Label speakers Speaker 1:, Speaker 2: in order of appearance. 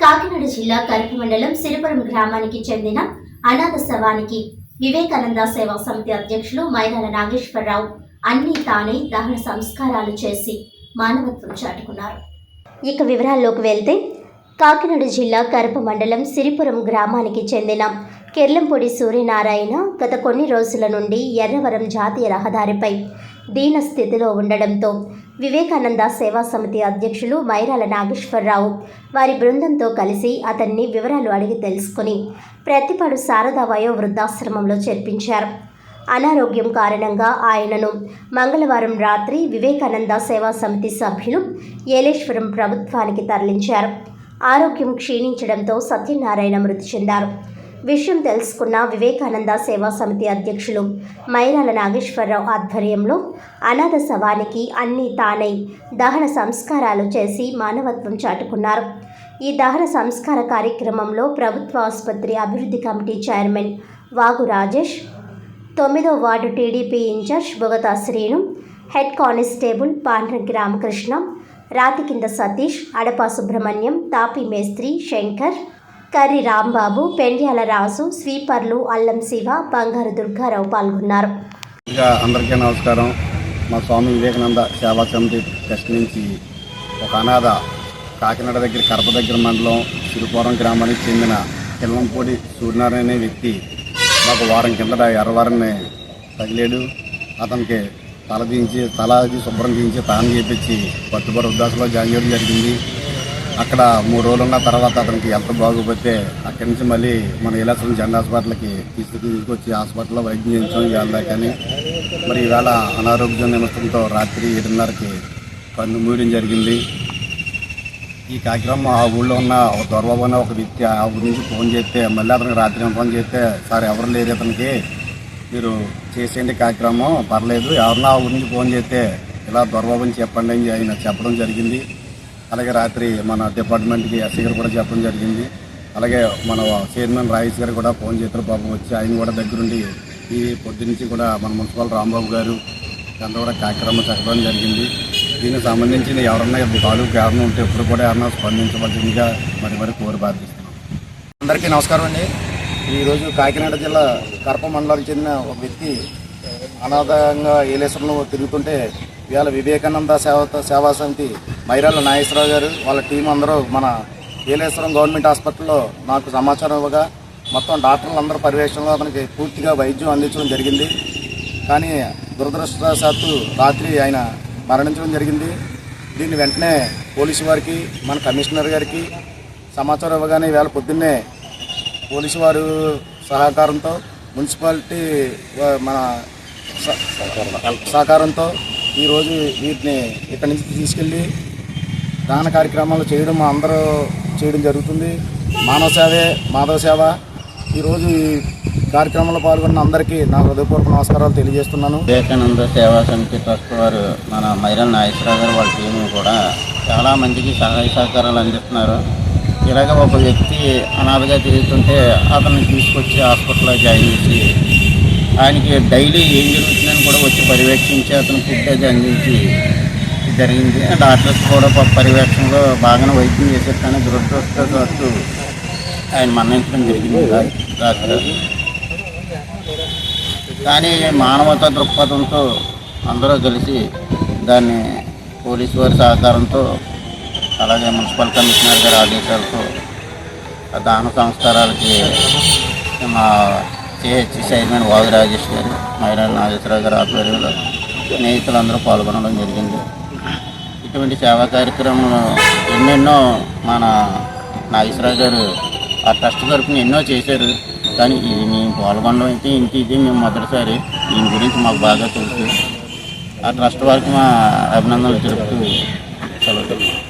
Speaker 1: కాకినాడ జిల్లా కరపి మండలం సిరిపురం గ్రామానికి చెందిన అనాథ శవానికి వివేకానంద సేవా సమితి అధ్యక్షులు మైనాల నాగేశ్వరరావు అన్ని తానే దహన సంస్కారాలు చేసి మానవత్వం చాటుకున్నారు. ఇక వివరాల్లోకి వెళ్తే కాకినాడ జిల్లా కరప మండలం సిరిపురం గ్రామానికి చెందిన కెర్లంపొడి సూర్యనారాయణ గత కొన్ని రోజుల నుండి ఎర్రవరం జాతీయ రహదారిపై దీన స్థితిలో ఉండడంతో వివేకానంద సేవా సమితి అధ్యక్షులు మైరాల నాగేశ్వరరావు వారి బృందంతో కలిసి అతన్ని వివరాలు అడిగి తెలుసుకుని ప్రతిపాడు శారదా వయో వృద్ధాశ్రమంలో చేర్పించారు. అనారోగ్యం కారణంగా ఆయనను మంగళవారం రాత్రి వివేకానంద సేవా సమితి సభ్యులు ఏలేశ్వరం ప్రభుత్వానికి తరలించారు. ఆరోగ్యం క్షీణించడంతో సత్యనారాయణ మృతి చెందారు. విషయం తెలుసుకున్న వివేకానంద సేవా సమితి అధ్యక్షులు మైరాల నాగేశ్వరరావు ఆధ్వర్యంలో అనాథ శవానికి అన్ని తానై దహన సంస్కారాలు చేసి మానవత్వం చాటుకున్నారు. ఈ దహన సంస్కార కార్యక్రమంలో ప్రభుత్వ ఆసుపత్రి అభివృద్ధి కమిటీ చైర్మన్ వాగు రాజేష్ తొమ్మిదో ward TDP in-charge Bogata Srinu head constable Pandranki Ramakrishna రాతి కింద సతీష్ అడపా సుబ్రహ్మణ్యం తాపి మేస్త్రి శంకర్ కర్రి రాంబాబు పెండ్యాల రాజు స్వీపర్లు అల్లం శివ బంగారు దుర్గారావు పాల్గొన్నారు.
Speaker 2: అందరికీ నమస్కారం. మా స్వామి వివేకానంద సేవా సమితి ట్రస్ట్ నుంచి ఒక అనాథ కాకినాడ దగ్గర కడప దగ్గర మండలం సిరిపురం గ్రామానికి చెందిన కిల్లంపూడి సూర్యనారాయణ అనే వ్యక్తి మాకు వారం కిందట ఎర్రవారాన్ని తగిలేడు. అతనికి తల దించి తల శుభ్రం చేయించి తాను చేపించి పట్టుబడి వృద్ధాసలో జాయిన్ చేయడం జరిగింది. అక్కడ మూడు రోజులు ఉన్న తర్వాత అతనికి ఎంత బాగోపోతే అక్కడి నుంచి మళ్ళీ మన ఇలాసం జనరల్ హాస్పిటల్కి తీసుకు తీసుకొచ్చి హాస్పిటల్లో వైద్యం చేయించడం ఇవాళ కానీ మరి ఈవేళ అనారోగ్యం నిమిత్తంతో రాత్రి ఏడున్నరకి కన్ను మూయడం జరిగింది. ఈ కార్యక్రమం ఆ ఊళ్ళో ఉన్న ఒక దొరబాబు అనే ఒక వ్యక్తి ఆ ఊరి నుంచి ఫోన్ చేస్తే మళ్ళీ అతనికి రాత్రి ఫోన్ చేస్తే సార్ ఎవరు లేరు అతనికి మీరు చేసేయండి కార్యక్రమం పర్లేదు. ఎవరన్నా ఆ ఊరి నుంచి ఫోన్ చేస్తే ఇలా దొరబాబు అని చెప్పండి అని ఆయన చెప్పడం జరిగింది. అలాగే రాత్రి మన డిపార్ట్మెంట్కి ఎస్సీ గారు కూడా చెప్పడం జరిగింది. అలాగే మన చైర్మన్ రాయేష్ గారు కూడా ఫోన్ చేతులు పాపం వచ్చి ఆయన కూడా దగ్గరుండి ఈ పొద్దు నుంచి కూడా మన మున్సిపల్ రాంబాబు గారు అంతా కూడా కార్యక్రమం చెప్పడం జరిగింది. దీనికి సంబంధించిన ఎవరన్నా కాలు కారణం ఉంటే ఎప్పుడు కూడా ఎవరన్నా స్పందించవలసిందిగా మరి మరి కోరి బాధిస్తున్నాం అందరికీ నమస్కారం అండి. ఈరోజు కాకినాడ జిల్లా కరప మండలానికి చెందిన ఒక వ్యక్తి అనాథంగా ఏలేశ్వరంలో తిరుగుతుంటే ఇవాళ వివేకానంద సేవ సేవా సమితి మైరాల నాగేశ్వరరావు గారు వాళ్ళ టీం అందరూ మన ఏలేశ్వరం గవర్నమెంట్ హాస్పిటల్లో నాకు సమాచారం ఇవ్వగా మొత్తం డాక్టర్లు అందరూ పర్యవేక్షణలో అతనికి పూర్తిగా వైద్యం అందించడం జరిగింది. కానీ దురదృష్టవశాత్తు రాత్రి ఆయన మరణించడం జరిగింది. దీన్ని వెంటనే పోలీసు వారికి మన కమిషనర్ గారికి సమాచారం ఇవ్వగానే వేళ పొద్దున్నే పోలీసు వారు సహకారంతో మున్సిపాలిటీ మన సహకారంతో. ఈరోజు వీటిని ఇక్కడి నుంచి తీసుకెళ్ళి దాన కార్యక్రమాలు చేయడం మా అందరూ చేయడం జరుగుతుంది. మానవ సేవే మాధవ సేవ. ఈరోజు ఈ కార్యక్రమంలో పాల్గొన్న అందరికీ నా హృదయపూర్వక నమస్కారాలు తెలియజేస్తున్నాను.
Speaker 3: వివేకానంద సేవా సమితి ట్రస్ట్ వారు మన మైరల్ నాగేశ్వరరావు గారు వాళ్ళ టీం కూడా చాలా మందికి సహాయ సహకారాలు అందిస్తున్నారు. ఇలాగ ఒక వ్యక్తి అనాథగా తిరుగుతుంటే అతన్ని తీసుకొచ్చి హాస్పిటల్లో జాయిన్ చేసి ఆయనకి డైలీ ఏం జరుగుతుందని కూడా వచ్చి పర్యవేక్షించి అతను ఫుడ్ అది అందించి జరిగింది. డాక్టర్స్ కూడా పర్యవేక్షణలో బాగానే వైద్యం చేశారు కానీ దురదృష్టవశాత్తు ఆయన మరణించడం జరిగింది రా- రాత్రి కానీ మానవతా దృక్పథంతో అందరూ కలిసి దాన్ని పోలీసు వారి సహకారంతో అలాగే మున్సిపల్ కమిషనర్ గారి ఆదేశాలతో దాన సంస్కారాలకి మా సిహెచ్ చైర్మన్ వాగు రాజేష్ గారు మైరా నాగేశ్వరరావు గారు ఆధ్వర్యంలో స్నేహితులందరూ పాల్గొనడం జరిగింది. ఇటువంటి సేవా కార్యక్రమం ఎన్నెన్నో మన నాగేశ్వరరావు గారు ఆ ట్రస్ట్ తరఫున ఎన్నో చేశారు. కానీ ఇది మేము పాల్గొనడం అయితే ఇంటి ఇది మేము మొదటిసారి దీని గురించి మాకు బాగా తెలుసు. ఆ ట్రస్ట్ వారికి మా అభినందనలు జరుపుతూ చదువుతున్నాం